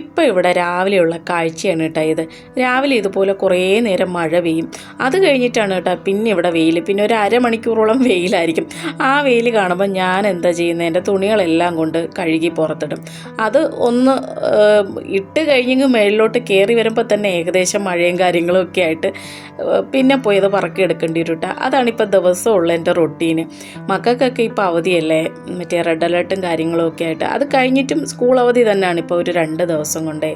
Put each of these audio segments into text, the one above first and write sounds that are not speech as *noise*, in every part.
ഇപ്പോൾ ഇവിടെ രാവിലെയുള്ള കാഴ്ചയാണ് കേട്ടോ ഇത്. രാവിലെ ഇതുപോലെ കുറേ നേരം മഴ പെയ്യും. അത് കഴിഞ്ഞിട്ടാണ് കേട്ടോ പിന്നെ ഇവിടെ വെയിൽ പിന്നെ ഒരു അരമണിക്കൂറോളം വെയിലായിരിക്കും. ആ വെയിൽ കാണുമ്പോൾ ഞാൻ എന്താ ചെയ്യുന്നത് എന്റെ തുണികളെല്ലാം കൊണ്ട് കഴുകി പുറത്തിടും. അത് ഒന്ന് ഇട്ട് കഴിഞ്ഞെങ്കിൽ മേളിലോട്ട് കയറി വരുമ്പോൾ തന്നെ ഏകദേശം മഴയും കാര്യങ്ങളും ഒക്കെ ആയിട്ട് പിന്നെ പോയി അത് പറക്കി എടുക്കേണ്ടി വരും കേട്ടോ. അതാണിപ്പോൾ ദിവസമുള്ള എന്റെ റൊട്ടീന്. മക്കൾക്കൊക്കെ ഇപ്പോൾ അവധിയല്ലേ മറ്റേ റെഡ് അലേർട്ടും കാര്യങ്ങളും ഒക്കെ ആയിട്ട്. അത് കഴിഞ്ഞിട്ടും സ്കൂൾ അവധി തന്നെയാണ് ഇപ്പോൾ ഒരു രണ്ട് ദിവസം. കൊണ്ടേ.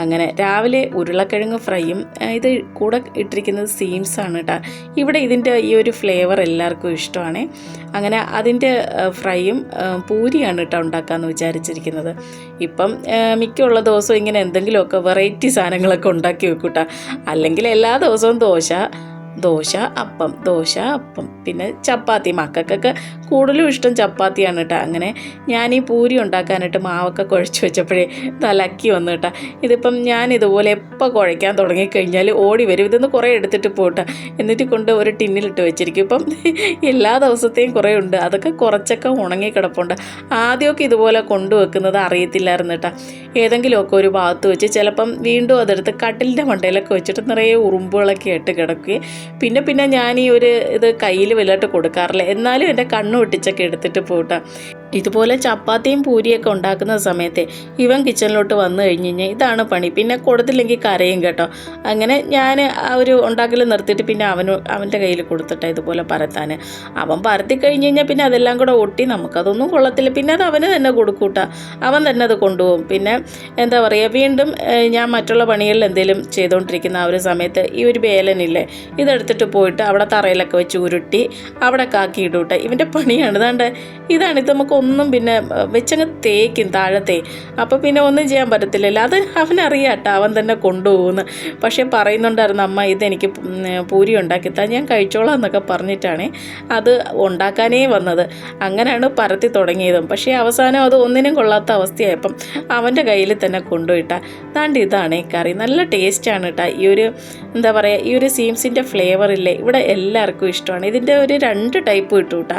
അങ്ങനെ രാവിലെ ഉരുളക്കിഴങ്ങ് ഫ്രൈയും ഇത് കൂടെ ഇട്ടിരിക്കുന്നത് സീംസ് ആണ് കേട്ടോ ഇവിടെ ഇതിന്റെ ഈ ഒരു ഫ്ലേവർ എല്ലാവർക്കും ഇഷ്ടമാണ്. അങ്ങനെ അതിന്റെ ഫ്രൈയും പൂരിയാണ് കേട്ടോ ഉണ്ടാക്കാമെന്ന് വിചാരിച്ചിരിക്കുന്നത്. ഇപ്പം മിക്കുള്ള ദിവസവും ഇങ്ങനെ എന്തെങ്കിലുമൊക്കെ വെറൈറ്റി സാധനങ്ങളൊക്കെ ഉണ്ടാക്കി വെക്കൂട്ടാ അല്ലെങ്കിൽ എല്ലാ ദിവസവും ദോശ ദോശ അപ്പം ദോശ അപ്പം. പിന്നെ ചപ്പാത്തി. മക്കൾക്കൊക്കെ കൂടുതലും ഇഷ്ടം ചപ്പാത്തിയാണ് കേട്ടോ അങ്ങനെ ഞാൻ ഈ പൂരി ഉണ്ടാക്കാനായിട്ട് മാവൊക്കെ കുഴച്ച് വെച്ചപ്പോഴേ തലക്കി വന്നു കേട്ടോ ഇതിപ്പം ഞാൻ ഇതുപോലെ എപ്പോൾ കുഴയ്ക്കാൻ തുടങ്ങിക്കഴിഞ്ഞാൽ ഓടി വരും. ഇതൊന്ന് കുറേ എടുത്തിട്ട് പോട്ടെ എന്നിട്ട് കൊണ്ട് ഒരു ടിന്നിലിട്ട് വെച്ചിരിക്കും. ഇപ്പം എല്ലാ ദിവസത്തെയും കുറേ ഉണ്ട്. അതൊക്കെ കുറച്ചൊക്കെ ഉണങ്ങി കിടപ്പുണ്ട്. ആദ്യമൊക്കെ ഇതുപോലെ കൊണ്ടുവെക്കുന്നത് അറിയത്തില്ലായിരുന്നു കേട്ടോ ഏതെങ്കിലുമൊക്കെ ഒരു ഭാഗത്ത് വെച്ച് ചിലപ്പം വീണ്ടും അതെടുത്ത് കട്ടിലിന്റെ മണ്ടയിലൊക്കെ വെച്ചിട്ട് നിറയെ ഉറുമ്പുകളൊക്കെ ആയിട്ട് കിടക്കുകയും പിന്നെ പിന്നെ ഞാൻ ഈ ഒരു ഇത് കയ്യിൽ വലുതായിട്ട് കൊടുക്കാറില്ല. എന്നാലും എന്റെ കണ്ണ് ഒട്ടിച്ചൊക്കെ എടുത്തിട്ട് പോട്ടാ. ഇതുപോലെ ചപ്പാത്തിയും പൂരിയൊക്കെ ഉണ്ടാക്കുന്ന സമയത്ത് ഇവൻ കിച്ചണിലോട്ട് വന്നു കഴിഞ്ഞ് കഴിഞ്ഞാൽ ഇതാണ് പണി. പിന്നെ കൊടുത്തില്ലെങ്കിൽ കരയും കേട്ടോ. അങ്ങനെ ഞാൻ ആ ഒരു ഉണ്ടാക്കൽ നിർത്തിയിട്ട് പിന്നെ അവന് അവന്റെ കയ്യിൽ കൊടുത്തിട്ടാണ് ഇതുപോലെ പരത്താൻ അവൻ പരത്തി കഴിഞ്ഞ് കഴിഞ്ഞാൽ പിന്നെ അതെല്ലാം കൂടെ ഒട്ടി നമുക്കതൊന്നും കൊള്ളത്തില്ല. പിന്നെ അത് അവന് തന്നെ കൊടുക്കൂട്ട. അവൻ തന്നെ അത് കൊണ്ടുപോകും. പിന്നെ എന്താ പറയുക വീണ്ടും ഞാൻ മറ്റുള്ള പണികളിൽ എന്തെങ്കിലും ചെയ്തുകൊണ്ടിരിക്കുന്ന ആ ഒരു സമയത്ത് ഈ ഒരു വേലനില്ലേ ഇതെടുത്തിട്ട് പോയിട്ട് അവിടെ തറയിലൊക്കെ വെച്ച് ഉരുട്ടി അവിടെ കാക്കി ഇടൂട്ടെ. ഇവന്റെ പണിയാണ്. ഇതാണ്ട് ഇതാണ് ഇത് നമുക്കൊന്നും പിന്നെ വെച്ചങ്ങ് തേക്കും താഴത്തെ. അപ്പോൾ പിന്നെ ഒന്നും ചെയ്യാൻ പറ്റത്തില്ലല്ലോ. അത് അവനറിയാം അവൻ തന്നെ കൊണ്ടുപോകുന്നു. പക്ഷേ പറയുന്നുണ്ടായിരുന്നു അമ്മ ഇതെനിക്ക് പൂരി ഉണ്ടാക്കിത്താ ഞാൻ കഴിച്ചോളാം എന്നൊക്കെ പറഞ്ഞിട്ടാണ് അത് ഉണ്ടാക്കാനേ വന്നത്. അങ്ങനെയാണ് പരത്തി തുടങ്ങിയതും. പക്ഷേ അവസാനം അത് ഒന്നിനും കൊള്ളാത്ത അവസ്ഥയായപ്പം അവന്റെ കയ്യിൽ തന്നെ കൊണ്ടുപോയിട്ട. താണ്ട് ഇതാണ് ഈ കറി. നല്ല ടേസ്റ്റാണ് കേട്ടോ ഈ ഒരു എന്താ പറയുക ഈ ഒരു സീംസിന്റെ ഫ്ലേവറില്ലേ ഇവിടെ എല്ലാവർക്കും ഇഷ്ടമാണ്. ഇതിന്റെ ഒരു രണ്ട് ടൈപ്പ് കിട്ടും കേട്ടോ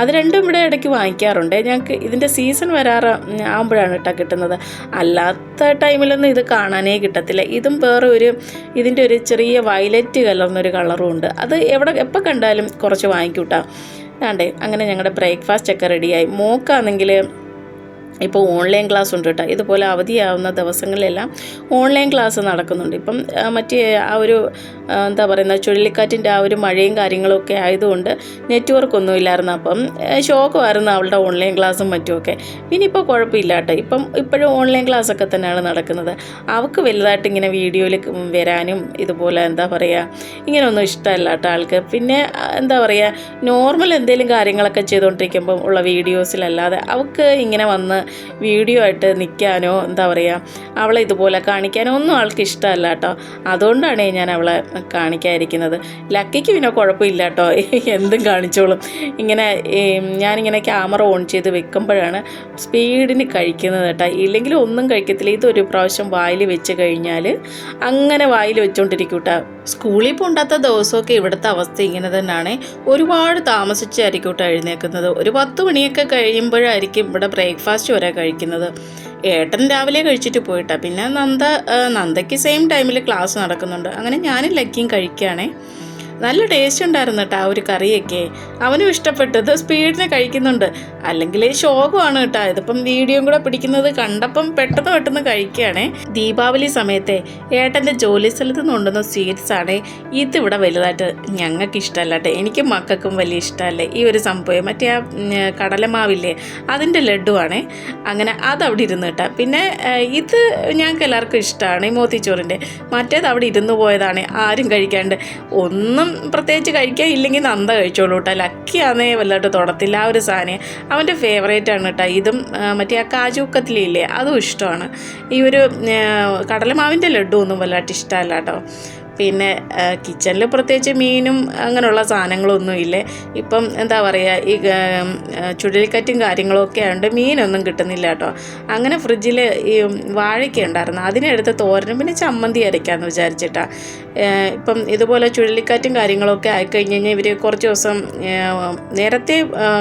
അത് രണ്ടും ഇവിടെ ഇടയ്ക്ക് വാങ്ങിക്കാറുണ്ട്. ഞങ്ങൾക്ക് ഇതിന്റെ സീസൺ വരാറ് ആകുമ്പോഴാണ് കേട്ടോ കിട്ടുന്നത്. അല്ലാത്ത ടൈമിലൊന്നും ഇത് കാണാനേ കിട്ടത്തില്ല. ഇതും വേറെ ഒരു ഇതിന്റെ ഒരു ചെറിയ വയലറ്റ് കലർന്നൊരു കളറും ഉണ്ട്. അത് എവിടെ എപ്പോൾ കണ്ടാലും കുറച്ച് വാങ്ങിക്കൂട്ടാ. വേണ്ടേ അങ്ങനെ ഞങ്ങളുടെ ബ്രേക്ക്ഫാസ്റ്റ് ഒക്കെ റെഡിയായി മോക്കാണെങ്കിൽ ഇപ്പോൾ ഓൺലൈൻ ക്ലാസ് ഉണ്ട് കേട്ടോ. ഇതുപോലെ അവധിയാവുന്ന ദിവസങ്ങളിലെല്ലാം ഓൺലൈൻ ക്ലാസ് നടക്കുന്നുണ്ട്. ഇപ്പം മറ്റ് ആ ഒരു എന്താ പറയുന്ന ചുഴലിക്കാറ്റിന്റെ ആ ഒരു മഴയും കാര്യങ്ങളൊക്കെ ആയതുകൊണ്ട് നെറ്റ്വർക്ക് ഒന്നും ഇല്ലായിരുന്നു അപ്പം ഷോക്കുമായിരുന്നു അവളുടെ ഓൺലൈൻ ക്ലാസ്സും മറ്റുമൊക്കെ. പിന്നെ ഇപ്പോൾ കുഴപ്പമില്ല കേട്ടോ. ഇപ്പം ഇപ്പോഴും ഓൺലൈൻ ക്ലാസ് ഒക്കെ തന്നെയാണ് നടക്കുന്നത്. അവൾക്ക് വലുതായിട്ട് ഇങ്ങനെ വീഡിയോയിൽ വരാനും ഇതുപോലെ എന്താ പറയുക ഇങ്ങനെയൊന്നും ഇഷ്ടമല്ല കേട്ടോ ആൾക്ക്. പിന്നെ എന്താ പറയുക നോർമൽ എന്തെങ്കിലും കാര്യങ്ങളൊക്കെ ചെയ്തുകൊണ്ടിരിക്കുമ്പം ഉള്ള വീഡിയോസിലല്ലാതെ അവൾക്ക് ഇങ്ങനെ വന്ന് വീഡിയോ ആയിട്ട് നിൽക്കാനോ എന്താ പറയുക അവളെ ഇതുപോലെ കാണിക്കാനോ ഒന്നും ആൾക്ക് ഇഷ്ടമല്ല കേട്ടോ. അതുകൊണ്ടാണ് ഞാൻ അവളെ കാണിക്കാതിരിക്കുന്നത്. ലക്കിക്ക് പിന്നെ കുഴപ്പമില്ല കേട്ടോ. എന്തും കാണിച്ചോളും. ഇങ്ങനെ ഞാനിങ്ങനെ ക്യാമറ ഓൺ ചെയ്ത് വെക്കുമ്പോഴാണ് സ്പീഡിന് കഴിക്കുന്നത് കേട്ടോ. ഇല്ലെങ്കിൽ ഒന്നും കഴിക്കത്തില്ല. ഇതൊരു പ്രാവശ്യം വായിൽ വെച്ച് കഴിഞ്ഞാൽ അങ്ങനെ വായിൽ വെച്ചുകൊണ്ടിരിക്കും കേട്ടോ. സ്കൂളിൽ പോണ്ടാത്ത ദിവസമൊക്കെ ഇവിടുത്തെ അവസ്ഥ ഇങ്ങനെ തന്നെയാണ്. ഒരുപാട് താമസിച്ചായിരിക്കും കേട്ടോ എഴുന്നേക്കുന്നത് ഒരു പത്ത് മണിയൊക്കെ കഴിയുമ്പോഴായിരിക്കും ഇവിടെ ബ്രേക്ക്ഫാസ്റ്റ് വരെ കഴിക്കുന്നത്. ഏട്ടൻ രാവിലെ കഴിച്ചിട്ട് പോയിട്ടാ. പിന്നെ നന്ദ നന്ദയ്ക്ക് സെയിം ടൈമിൽ ക്ലാസ് നടക്കുന്നുണ്ട്. അങ്ങനെ ഞാനും ലക്കിയും കഴിക്കുകയാണേ നല്ല ടേസ്റ്റ് ഉണ്ടായിരുന്നു കേട്ടോ ആ ഒരു കറിയൊക്കെ. അവനും ഇഷ്ടപ്പെട്ടത് സ്പീഡിന് കഴിക്കുന്നുണ്ട്. അല്ലെങ്കിൽ ശോകമാണ് കേട്ടോ. ഇതിപ്പം വീഡിയോയും കൂടെ പിടിക്കുന്നത് കണ്ടപ്പം പെട്ടെന്ന് പെട്ടെന്ന് കഴിക്കുകയാണേ. ദീപാവലി സമയത്തെ ഏട്ടന്റെ ജോലി സ്ഥലത്ത് നിന്ന് കൊണ്ടുവന്ന സ്വീറ്റ്സ് ആണ്. ഇതിവിടെ വലുതായിട്ട് ഞങ്ങൾക്ക് ഇഷ്ടമല്ല കേട്ടോ. എനിക്ക് മക്കൾക്കും വലിയ ഇഷ്ടമല്ലേ ഈ ഒരു സംഭവം. മറ്റേ ആ കടലമാവില്ലേ അതിന്റെ ലഡുവാണേ. അങ്ങനെ അതവിടെ ഇരുന്ന് കേട്ടോ. പിന്നെ ഇത് ഞങ്ങൾക്ക് എല്ലാവർക്കും ഇഷ്ടമാണ് ഈ മോത്തിച്ചോറിന്റെ. മറ്റേത് അവിടെ ഇരുന്ന് പോയതാണ്. ആരും കഴിക്കാണ്ട്. ഒന്നും പ്രത്യേകിച്ച് കഴിക്കാൻ ഇല്ലെങ്കിൽ നന്ദ കഴിച്ചോളൂ കേട്ടോ. ലക്കിയാന്നേ വല്ലതായിട്ട് തൊടത്തില്ല ആ ഒരു സാധനം. അവന്റെ ആണ് കേട്ടോ. ഇതും മറ്റേ ആ കാജു കത്തിലില്ലേ അതും ഇഷ്ടമാണ്. ഈ ഒരു കടലമാവിന്റെ ലഡു ഒന്നും വല്ലാണ്ട് ഇഷ്ടമല്ല കേട്ടോ. പിന്നെ കിച്ചണിൽ പ്രത്യേകിച്ച് മീനും അങ്ങനെയുള്ള സാധനങ്ങളൊന്നും ഇല്ലേ. ഇപ്പം എന്താ പറയുക ഈ ചുഴലിക്കറ്റും കാര്യങ്ങളൊക്കെ ആയതുകൊണ്ട് മീനൊന്നും കിട്ടുന്നില്ല കേട്ടോ. അങ്ങനെ ഫ്രിഡ്ജിൽ ഈ വാഴയ്ക്ക ഉണ്ടായിരുന്നു. അതിനെടുത്ത് തോരനും പിന്നെ ചമ്മന്തി അരയ്ക്കാമെന്ന് വിചാരിച്ചിട്ടാണ് ഇപ്പം ഇതുപോലെ ചുഴലിക്കാറ്റും കാര്യങ്ങളൊക്കെ ആയിക്കഴിഞ്ഞ് കഴിഞ്ഞാൽ ഇവർ കുറച്ച് ദിവസം നേരത്തെ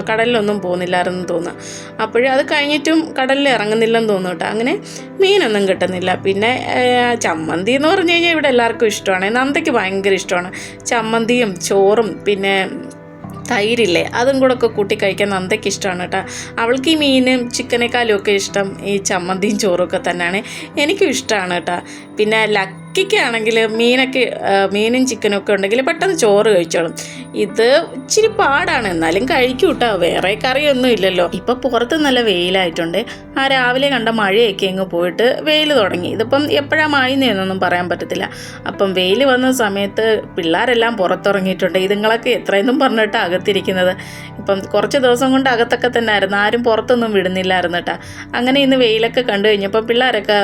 കടലിലൊന്നും പോകുന്നില്ലായിരുന്നു തോന്നുന്നു. അപ്പോഴും അത് കഴിഞ്ഞിട്ടും കടലിൽ ഇറങ്ങുന്നില്ലെന്ന് തോന്നുന്നു കേട്ടോ. അങ്ങനെ മീനൊന്നും കിട്ടുന്നില്ല. പിന്നെ ചമ്മന്തി എന്ന് പറഞ്ഞു കഴിഞ്ഞാൽ ഇവിടെ എല്ലാവർക്കും ഇഷ്ടമാണ്. നന്ദയ്ക്ക് ഭയങ്കര ഇഷ്ടമാണ്. ചമ്മന്തിയും ചോറും പിന്നെ തൈരില്ലേ അതും കൂടെ ഒക്കെ കൂട്ടി കഴിക്കാൻ നന്ദയ്ക്ക് ഇഷ്ടമാണ് കേട്ടോ. അവൾക്ക് ഈ മീനും ചിക്കനേക്കാളും ഒക്കെ ഇഷ്ടം ഈ ചമ്മന്തിയും ചോറും ഒക്കെ തന്നെയാണ്. എനിക്കും ഇഷ്ടമാണ് കേട്ടോ. പിന്നെ ലക്കിക്കാണെങ്കിൽ മീനൊക്കെ മീനും ചിക്കനും ഒക്കെ ഉണ്ടെങ്കിൽ പെട്ടെന്ന് ചോറ് കഴിച്ചോളും. ഇത് ഇച്ചിരി പാടാണ്. എന്നാലും കഴിക്കും കേട്ടോ വേറെ കറിയൊന്നും ഇല്ലല്ലോ. ഇപ്പം പുറത്ത് നല്ല വെയിലായിട്ടുണ്ട്. ആ രാവിലെ കണ്ട മഴയൊക്കെ അങ്ങ് പോയിട്ട് വെയിൽ തുടങ്ങി. ഇതിപ്പം എപ്പോഴാണ് മായുന്നതെന്നൊന്നും പറയാൻ പറ്റത്തില്ല. അപ്പം വെയിൽ വന്ന സമയത്ത് പിള്ളേരെല്ലാം പുറത്തിറങ്ങിയിട്ടുണ്ട്. ഇതുങ്ങളൊക്കെ എത്രയെന്നും പറഞ്ഞിട്ട് അകത്തിരിക്കുന്നത്. ഇപ്പം കുറച്ച് ദിവസം കൊണ്ട് അകത്തൊക്കെ തന്നെ ആയിരുന്നു. ആരും പുറത്തൊന്നും വിടുന്നില്ലായിരുന്നു കേട്ടോ അങ്ങനെ ഇന്ന് വെയിലൊക്കെ കണ്ടു കഴിഞ്ഞപ്പോൾ പിള്ളേരൊക്കെ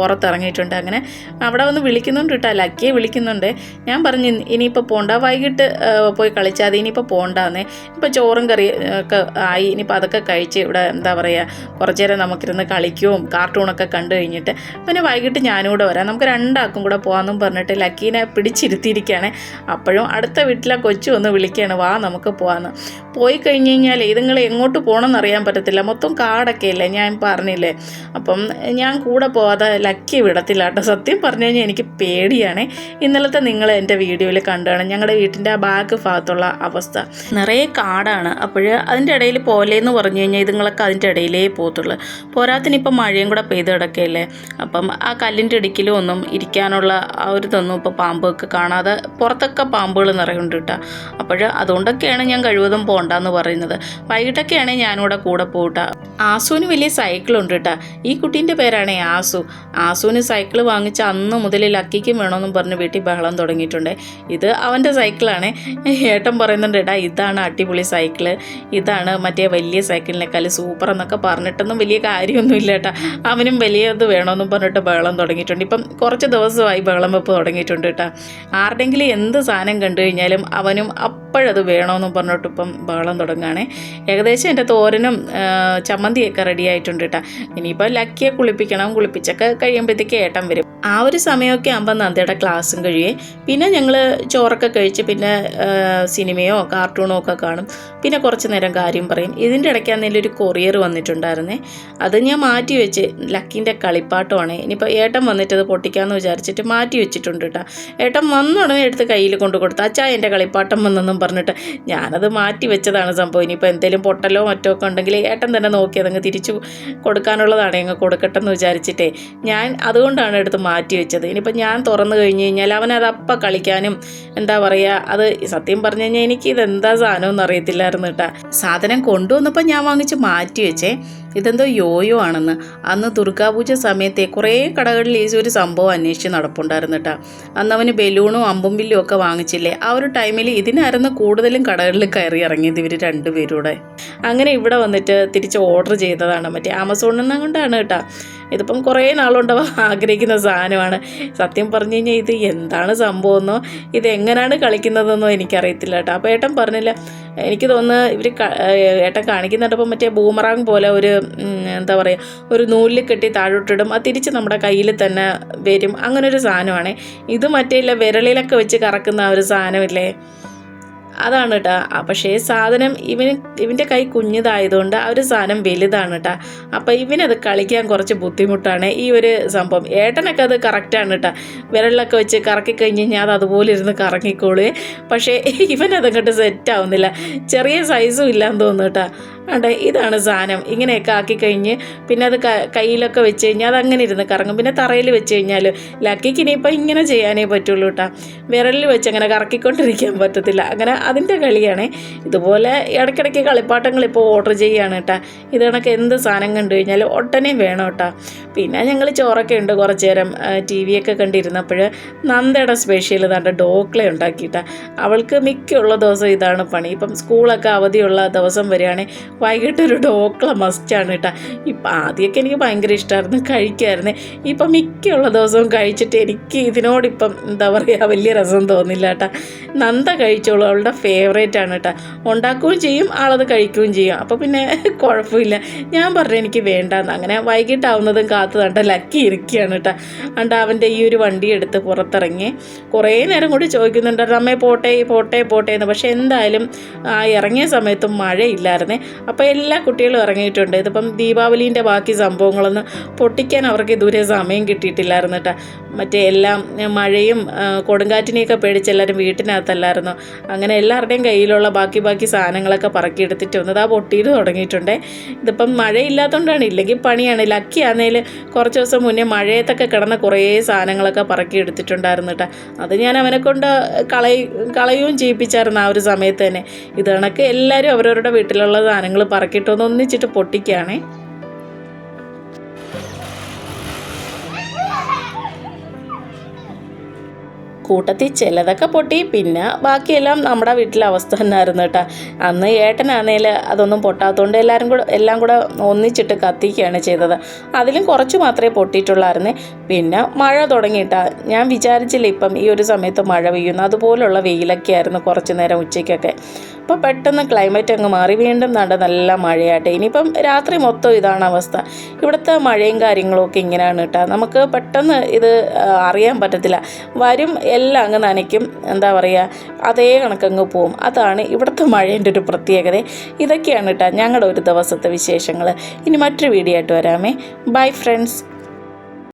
പുറത്തിറങ്ങിയിട്ടുണ്ട്. അങ്ങനെ അവിടെ വന്ന് വിളിക്കുന്നുണ്ട് കേട്ടോ. ലക്കിയെ വിളിക്കുന്നുണ്ട്. ഞാൻ പറഞ്ഞു "ഇനി- ഇനിയിപ്പോൾ പോണ്ട. വൈകിട്ട് പോയി കളിച്ചാൽ അതി ഇനിയിപ്പോൾ പോണ്ടാന്നേ. ഇപ്പോൾ ചോറും കറി ഒക്കെ ആയി. ഇനിയിപ്പോൾ അതൊക്കെ കഴിച്ച് ഇവിടെ എന്താ പറയുക കുറച്ച് നേരം നമുക്കിരുന്ന് കളിക്കുകയും കാർട്ടൂണൊക്കെ കണ്ടു കഴിഞ്ഞിട്ട്. പിന്നെ വൈകിട്ട് ഞാനും കൂടെ വരാം. നമുക്ക് രണ്ടാക്കും കൂടെ പോകാമെന്നും പറഞ്ഞിട്ട് ലക്കീനെ പിടിച്ചിരുത്തിയിരിക്കുകയാണ്. അപ്പോഴും അടുത്ത വീട്ടിലെ കൊച്ചു ഒന്ന് വിളിക്കുകയാണ് വാ നമുക്ക് പോകാമെന്ന് പോയി കഴിഞ്ഞ് കഴിഞ്ഞാൽ ഇതുങ്ങൾ എങ്ങോട്ട് പോകണമെന്ന് അറിയാൻ പറ്റത്തില്ല. മൊത്തം കാടൊക്കെ ഇല്ലേ ഞാൻ പറഞ്ഞില്ലേ. അപ്പം ഞാൻ കൂടെ പോവാതെ ലക്കി വിടത്തില്ല കേട്ടോ. സത്യം പറഞ്ഞു കഴിഞ്ഞാൽ പേടിയാണ്. ഇന്നലത്തെ നിങ്ങൾ എന്റെ വീഡിയോയിൽ കണ്ടാണ് ഞങ്ങളുടെ വീട്ടിന്റെ ആ ബാക്ക് ഭാഗത്തുള്ള അവസ്ഥ. നിറയെ കാടാണ്. അപ്പോൾ അതിന്റെ ഇടയിൽ പോലെയെന്ന് പറഞ്ഞു കഴിഞ്ഞാൽ ഇതുങ്ങളൊക്കെ അതിന്റെ ഇടയിലേ പോകത്തുള്ളൂ. പോരാത്തിന് ഇപ്പം മഴയും കൂടെ പെയ്ത് കിടക്കുകയല്ലേ അപ്പം ആ കല്ലിന്റെ ഇടുക്കിലും ഒന്നും ഇരിക്കാനുള്ള ആ ഒരു ഇതൊന്നും ഇപ്പോൾ പാമ്പൊക്കെ കാണാതെ പുറത്തൊക്കെ പാമ്പുകൾ നിറയുണ്ട് കേട്ടോ. അപ്പോൾ അതുകൊണ്ടൊക്കെയാണ് ഞാൻ കഴിവതും പോകണ്ടെന്ന് പറയുന്നത്. വൈകിട്ടൊക്കെയാണ് ഞാനിവിടെ കൂടെ പോകട്ട ആസുവിന് വലിയ സൈക്കിളുണ്ട് കേട്ടോ. ഈ കുട്ടീന്റെ പേരാണ് ആസു. ആസുവിന് സൈക്കിൾ വാങ്ങിച്ച അന്ന് മുതൽ ലക്കിക്കും വേണമെന്നും പറഞ്ഞ് വീട്ടിൽ ബഹളം തുടങ്ങിയിട്ടുണ്ട്. ഇത് അവന്റെ സൈക്കിളാണ്. ഏട്ടൻ പറയുന്നുണ്ട് എടാ ഇതാണ് അടിപൊളി സൈക്കിൾ. ഇതാണ് മറ്റേ വലിയ സൈക്കിളിനേക്കാൾ സൂപ്പർ എന്നൊക്കെ പറഞ്ഞിട്ടൊന്നും വലിയ കാര്യമൊന്നുമില്ല ഏട്ടാ അവനും വലിയത് വേണമെന്നും പറഞ്ഞിട്ട് ബഹളം തുടങ്ങിയിട്ടുണ്ട്. ഇപ്പം കുറച്ച് ദിവസമായി ബഹളം വെപ്പ് തുടങ്ങിയിട്ടുണ്ട് കേട്ടോ. ആരുടെങ്കിലും എന്ത് സാധനം കണ്ടു കഴിഞ്ഞാലും അവനും അപ്പോഴത് വേണമെന്നും പറഞ്ഞിട്ട് ഇപ്പം ബഹളം തുടങ്ങുകയാണ് ഏകദേശം എന്റെ തോരനും ചമ്മന്തിയൊക്കെ റെഡി ആയിട്ടുണ്ട് കേട്ടോ ഇനിയിപ്പോൾ ലക്കിയെ കുളിപ്പിക്കണം കുളിപ്പിച്ചൊക്കെ കഴിയുമ്പോഴത്തേക്ക് ഏട്ടൻ വരും. ആ ഒരു സമയമൊക്കെ ആകുമ്പോൾ നന്ദയുടെ ക്ലാസ്സും കഴിയേ. പിന്നെ ഞങ്ങൾ ചോറൊക്കെ കഴിച്ച് പിന്നെ സിനിമയോ കാർട്ടൂണോ ഒക്കെ കാണും. പിന്നെ കുറച്ച് നേരം കാര്യം പറയും. ഇതിന്റെ ഇടയ്ക്ക് അന്നേലും ഒരു കൊറിയർ വന്നിട്ടുണ്ടായിരുന്നേ. അത് ഞാൻ മാറ്റി വെച്ച് ലക്കിന്റെ കളിപ്പാട്ടമാണ്. ഇനിയിപ്പോൾ ഏട്ടൻ വന്നിട്ട് അത് പൊട്ടിക്കാമെന്ന് വിചാരിച്ചിട്ട് മാറ്റി വെച്ചിട്ടുണ്ട് കേട്ടോ ഏട്ടൻ വന്ന ഉടനെ എടുത്ത് കയ്യിൽ കൊണ്ടു കൊടുത്തു അച്ഛാ എന്റെ കളിപ്പാട്ടം വന്നെന്നും പറഞ്ഞിട്ട് ഞാനത് മാറ്റി വെച്ചതാണ് സംഭവം. ഇനിയിപ്പോൾ എന്തെങ്കിലും പൊട്ടലോ മറ്റോ ഒക്കെ ഉണ്ടെങ്കിൽ ഏട്ടൻ തന്നെ നോക്കി അതങ്ങ് തിരിച്ചു കൊടുക്കാനുള്ളതാണ് അങ്ങ് കൊടുക്കട്ടെ എന്ന് വിചാരിച്ചിട്ടേ. ഞാൻ അതുകൊണ്ടാണ് എടുത്ത് മാറ്റി വെച്ചത്. ഇനിയിപ്പോൾ ഞാൻ തുറന്നു കഴിഞ്ഞ് കഴിഞ്ഞാൽ അവനത് അപ്പം കളിക്കാനും എന്താ പറയുക അത് സത്യം പറഞ്ഞു കഴിഞ്ഞാൽ എനിക്ക് ഇതെന്താ സാധനമൊന്നും അറിയത്തില്ലായിരുന്നു കേട്ടോ. സാധനം കൊണ്ടുവന്നപ്പോൾ ഞാൻ വാങ്ങിച്ച് മാറ്റി വെച്ചേ. ഇതെന്തോ യോയോ ആണെന്ന്. അന്ന് ദുർഗാപൂജ സമയത്തെ കുറേ കടകളിൽ ഈ ഒരു സംഭവം അന്വേഷിച്ച് നടപ്പുണ്ടായിരുന്നു കേട്ടോ അന്ന് അവന് ബലൂണും അമ്പും വില്ലും ഒക്കെ വാങ്ങിച്ചില്ലേ. ആ ഒരു ടൈമിൽ ഇതിനായിരുന്നു കൂടുതലും കടകളിൽ കയറി ഇറങ്ങിയത് ഇവർ രണ്ടുപേരൂടെ. അങ്ങനെ ഇവിടെ വന്നിട്ട് തിരിച്ച് ഓർഡർ ചെയ്തതാണ്. മറ്റേ ആമസോണിൽ നിന്ന് കൊണ്ടാണ് കേട്ടോ ഇതിപ്പം കുറേ നാളുണ്ടാവാൻ ആഗ്രഹിക്കുന്ന സാധനമാണ്. സത്യം പറഞ്ഞു കഴിഞ്ഞാൽ ഇത് എന്താണ് സംഭവമെന്നോ ഇത് എങ്ങനെയാണ് കളിക്കുന്നതെന്നോ എനിക്കറിയത്തില്ല കേട്ടോ. അപ്പോൾ ഏട്ടൻ പറഞ്ഞില്ല എനിക്ക് തോന്നുന്നു ഇവർ ഏട്ടൻ കാണിക്കുന്നുണ്ടപ്പോൾ മറ്റേ ബൂമറാങ് പോലെ ഒരു എന്താ പറയുക ഒരു നൂലിൽ കെട്ടി താഴോട്ടിടും. അത് തിരിച്ച് നമ്മുടെ കയ്യിൽ തന്നെ വരും. അങ്ങനൊരു സാധനമാണ്. ഇത് മറ്റേ ഇല്ല വിരളിലൊക്കെ വെച്ച് കറക്കുന്ന ഒരു സാധനമില്ലേ? അതാണ് കേട്ടോ പക്ഷേ സാധനം ഇവന് ഇവന്റെ കൈ കുഞ്ഞതായതുകൊണ്ട് ആ ഒരു സാധനം വലുതാണ് കേട്ടോ അപ്പോൾ ഇവനത് കളിക്കാൻ കുറച്ച് ബുദ്ധിമുട്ടാണ് ഈ ഒരു സംഭവം. ഏട്ടനൊക്കെ അത് കറക്റ്റാണ് കേട്ടോ വിരലിലൊക്കെ വെച്ച് കറക്കി കഴിഞ്ഞ് കഴിഞ്ഞാൽ അത് അതുപോലെ ഇരുന്ന് കറങ്ങിക്കോളൂ. പക്ഷേ ഇവനതങ്ങോട്ട് സെറ്റ് ആവുന്നില്ല ചെറിയ സൈസും ഇല്ലാന്ന് തോന്നുന്നു കേട്ടോ അണ്ട ഇതാണ് സാധനം. ഇങ്ങനെയൊക്കെ ആക്കി കഴിഞ്ഞ് പിന്നെ അത് കയ്യിലൊക്കെ വെച്ച് കഴിഞ്ഞാൽ അത് അങ്ങനെ ഇരുന്ന് കറങ്ങും. പിന്നെ തറയിൽ വെച്ച് കഴിഞ്ഞാൽ ലക്കിക്ക് ഇനിയിപ്പോൾ ഇങ്ങനെ ചെയ്യാനേ പറ്റുള്ളൂ കേട്ടോ വിരലിൽ വെച്ച് അങ്ങനെ കറക്കിക്കൊണ്ടിരിക്കാൻ പറ്റത്തില്ല. അങ്ങനെ അതിന്റെ കളിയാണ്. ഇതുപോലെ ഇടയ്ക്കിടയ്ക്ക് കളിപ്പാട്ടങ്ങൾ ഇപ്പോൾ ഓർഡർ ചെയ്യുകയാണ് കേട്ടോ ഇത് കണക്ക് എന്ത് സാധനം കണ്ടു കഴിഞ്ഞാൽ ഒട്ടനെ വേണം കേട്ടോ പിന്നെ ഞങ്ങൾ ചോറൊക്കെ ഉണ്ട് കുറച്ച് നേരം ടി വി ഒക്കെ കണ്ടിരുന്നപ്പോൾ നന്ദയുടെ സ്പെഷ്യൽ തന്റെ ഡോക്ല ഉണ്ടാക്കിയിട്ട അവൾക്ക് മിക്കുള്ള ദിവസം ഇതാണ് പണി. ഇപ്പം സ്കൂളൊക്കെ അവധിയുള്ള ദിവസം വരികയാണെങ്കിൽ വൈകിട്ട് ഒരു ഡോക്ല മസ്റ്റാണ് കേട്ടോ ഇപ്പം ആദ്യമൊക്കെ എനിക്ക് ഭയങ്കര ഇഷ്ടമായിരുന്നു കഴിക്കുമായിരുന്നു ഇപ്പം മിക്കുള്ള ദിവസവും കഴിച്ചിട്ട് എനിക്ക് ഇതിനോടിപ്പം എന്താ പറയുക വലിയ രസം തോന്നില്ല കേട്ടോ നന്ദ കഴിച്ചോളൂ. അവളുടെ ഫേവറേറ്റ് ആണ് കേട്ടോ ഉണ്ടാക്കുകയും ചെയ്യും ആളത് കഴിക്കുകയും ചെയ്യും. അപ്പോൾ പിന്നെ *laughs* കുഴപ്പമില്ല. ഞാൻ പറഞ്ഞു എനിക്ക് വേണ്ടാന്ന്. അങ്ങനെ വൈകിട്ടാവുന്നതും കാത്തു കണ്ട ലക്കി ഇരിക്കുകയാണ് കേട്ടോ അണ്ട് അവന്റെ ഈ ഒരു വണ്ടി എടുത്ത് പുറത്തിറങ്ങി. കുറേ നേരം കൂടി ചോദിക്കുന്നുണ്ട് അമ്മേ പോട്ടെ പോട്ടെ പോട്ടെ എന്ന്. പക്ഷേ എന്തായാലും ആ ഇറങ്ങിയ സമയത്തും മഴയില്ലായിരുന്നേ. അപ്പോൾ എല്ലാ കുട്ടികളും ഇറങ്ങിയിട്ടുണ്ട്. ഇതിപ്പം ദീപാവലീന്റെ ബാക്കി സംഭവങ്ങളൊന്നും പൊട്ടിക്കാൻ അവർക്ക് ഇതുവരെ സമയം കിട്ടിയിട്ടില്ലായിരുന്നു കേട്ടോ മറ്റേ എല്ലാം മഴയും കൊടുങ്കാറ്റിനെയൊക്കെ പേടിച്ച് എല്ലാവരും വീട്ടിനകത്തല്ലായിരുന്നു? അങ്ങനെ എല്ലാവരുടെയും കയ്യിലുള്ള ബാക്കി ബാക്കി സാധനങ്ങളൊക്കെ പറക്കിയെടുത്തിട്ട് വന്നത്. ആ പൊട്ടിയിൽ തുടങ്ങിയിട്ടുണ്ട്. ഇതിപ്പം മഴയില്ലാത്തതുകൊണ്ടാണ് ഇല്ലെങ്കിൽ പണിയാണ്. ലക്കി ആണെങ്കിൽ കുറച്ച് ദിവസം മുന്നേ മഴയത്തൊക്കെ കിടന്ന കുറേ സാധനങ്ങളൊക്കെ പറക്കി എടുത്തിട്ടുണ്ടായിരുന്നു കേട്ടോ അത് ഞാൻ അവനെ കൊണ്ട് കളയി കളയുകയും ചെയ്യിപ്പിച്ചായിരുന്നു ആ ഒരു സമയത്ത് തന്നെ. ഇത് കണക്ക് എല്ലാവരും അവരവരുടെ വീട്ടിലുള്ള സാധനങ്ങൾ പറക്കിയിട്ടൊന്ന് ഒന്നിച്ചിട്ട് പൊട്ടിക്കുകയാണേ. കൂട്ടത്തിൽ ചിലതൊക്കെ പൊട്ടി. പിന്നെ ബാക്കിയെല്ലാം നമ്മുടെ വീട്ടിലെ അവസ്ഥ തന്നെയായിരുന്നു കേട്ടോ. അന്ന് ഏട്ടനാണേൽ അതൊന്നും പൊട്ടാത്തതുകൊണ്ട് എല്ലാവരും കൂടെ എല്ലാം കൂടെ ഒന്നിച്ചിട്ട് കത്തിക്കുകയാണ് ചെയ്തത്. അതിലും കുറച്ച് മാത്രമേ പൊട്ടിയിട്ടുള്ളായിരുന്നേ. പിന്നെ മഴ തുടങ്ങിയിട്ടാ. ഞാൻ വിചാരിച്ചില്ല ഇപ്പം ഈ ഒരു സമയത്ത് മഴ പെയ്യുന്നു. അതുപോലുള്ള വെയിലൊക്കെ ആയിരുന്നു കുറച്ച് നേരം ഉച്ചയ്ക്കൊക്കെ. അപ്പോൾ പെട്ടെന്ന് ക്ലൈമറ്റ് അങ്ങ് മാറി. വീണ്ടും നട നല്ല മഴയാട്ടെ. ഇനിയിപ്പം രാത്രി മൊത്തം ഇതാണ് അവസ്ഥ. ഇവിടുത്തെ മഴയും കാര്യങ്ങളും ഒക്കെ ഇങ്ങനെയാണ് കേട്ടോ. നമുക്ക് പെട്ടെന്ന് ഇത് അറിയാൻ പറ്റത്തില്ല. വരും എല്ലാം അങ്ങ് നനയ്ക്കും. എന്താ പറയുക അതേ കണക്കങ്ങ് പോവും. അതാണ് ഇവിടുത്തെ മഴേന്റെ ഒരു പ്രത്യേകത. ഇതൊക്കെയാണ് കേട്ടോ ഞങ്ങളുടെ ഒരു ദിവസത്തെ വിശേഷങ്ങൾ ഇനി മറ്റൊരു വീഡിയോ ആയിട്ട് വരാമേ. Bye friends